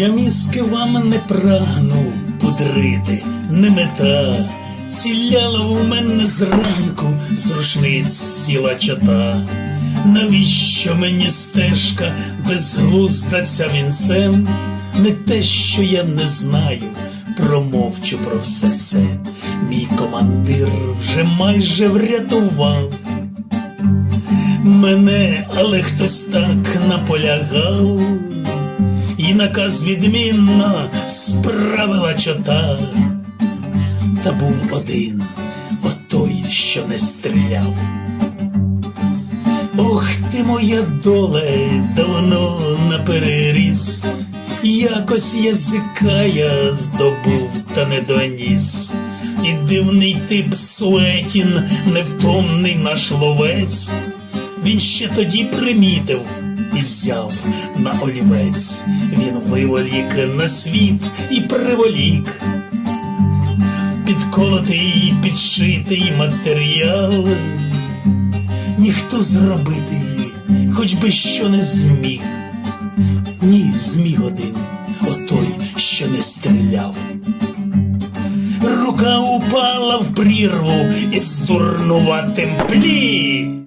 Я мізки вам не прагну пудрити, не мета. Ціляла у мене зранку з рушниць сіла чота. Навіщо мені стежка безглузда вінцем? Не те, що я не знаю, промовчу про все це. Мій командир вже майже врятував мене, але хтось так наполягав, і наказ відмінно справила чота. Та був один, отой, що не стріляв. Ох ти моя доле давно напереріс, якось язика я здобув та не доніс. І дивний тип Суетін, невтомний наш ловець, він ще тоді примітив і взяв на олівець. Він виволік на світ і приволік підколотий, підшитий матеріал. Ніхто зробити, хоч би що не зміг. Ні, зміг один, отой, що не стріляв. Рука упала в прірву із дурнуватим плі.